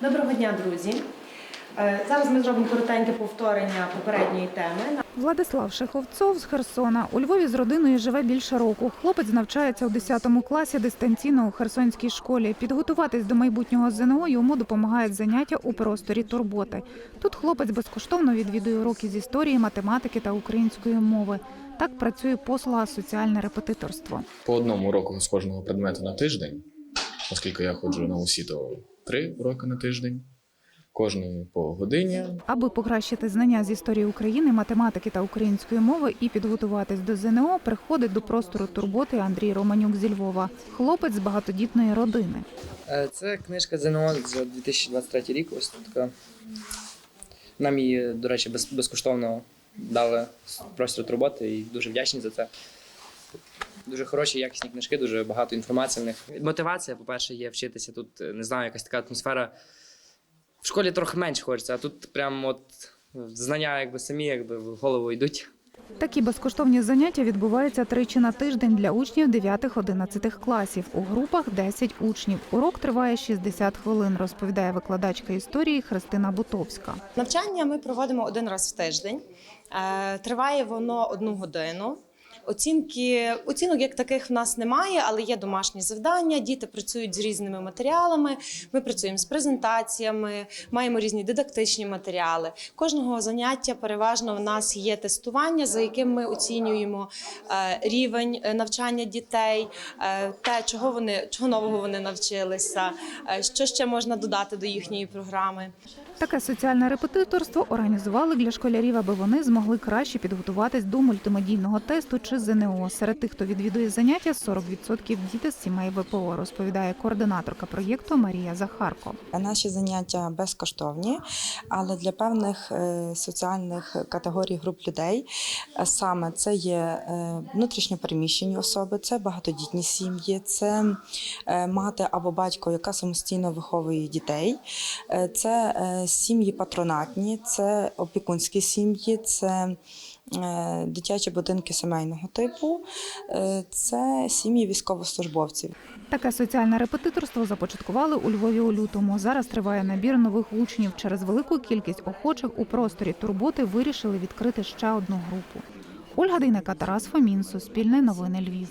Доброго дня, друзі. Е, Зараз ми зробимо коротеньке повторення попередньої теми. Владислав Шеховцов з Херсона у Львові з родиною живе більше року. Хлопець навчається у 10 класі дистанційно у Херсонській школі. Підготуватись до майбутнього ЗНО йому допомагають заняття у просторі турботи. Тут хлопець безкоштовно відвідує уроки з історії, математики та української мови. Так працює послуга соціальне репетиторство. по одному уроку з кожного предмету на тиждень, оскільки я ходжу на усі, то три уроки на тиждень, кожний по годині. Аби покращити знання з історії України, математики та української мови і підготуватись до ЗНО, приходить до простору турботи Андрій Романюк зі Львова. Хлопець з багатодітної родини. Е, Це книжка ЗНО за 2023 рік. Ось така. Нам її, до речі, без, безкоштовно дали простір роботи і дуже вдячні за це. Дуже хороші, якісні книжки, дуже багато інформації в них. Мотивація, по-перше, є вчитися тут, е, не знаю, якась така атмосфера. В школі трохи менше хочеться, а тут прям от знання якби самі якби в голову йдуть. Такі безкоштовні заняття відбуваються тричі на тиждень для учнів 9-11 класів. У групах 10 учнів. Урок триває 60 хвилин, розповідає викладачка історії Христина Бутовська. Навчання ми проводимо один раз в тиждень. Е, Триває воно одну годину. Оцінки оцінок як таких в нас немає, але є домашні завдання. Діти працюють з різними матеріалами. Ми працюємо з презентаціями, маємо різні дидактичні матеріали. Кожного заняття переважно в нас є тестування, за яким ми оцінюємо е, рівень е, навчання дітей, е, те, чого вони чого нового вони навчилися, що ще можна додати до їхньої програми. Таке соціальне репетиторство організували для школярів, аби вони змогли краще підготуватись до мультимедійного тесту чи ЗНО. Серед тих, хто відвідує заняття, 40% діти з сімей ВПО, розповідає координаторка проєкту Марія Захарко. Наші заняття безкоштовні, але для певних е, соціальних категорій груп людей е, саме це є е, внутрішньо переміщені особи, це багатодітні сім'ї, це мати або батько, яка самостійно виховує дітей, це сім'ї патронатні, це опікунські сім'ї, це е, дитячі будинки сімейного типу, е, це сім'ї військовослужбовців. Таке соціальне репетиторство започаткували у Львові у лютому. Зараз триває набір нових учнів. Через велику кількість охочих у просторі турботи вирішили відкрити ще одну групу. Ольга Дейнека, Тарас Фомін, Суспільне новини Львів.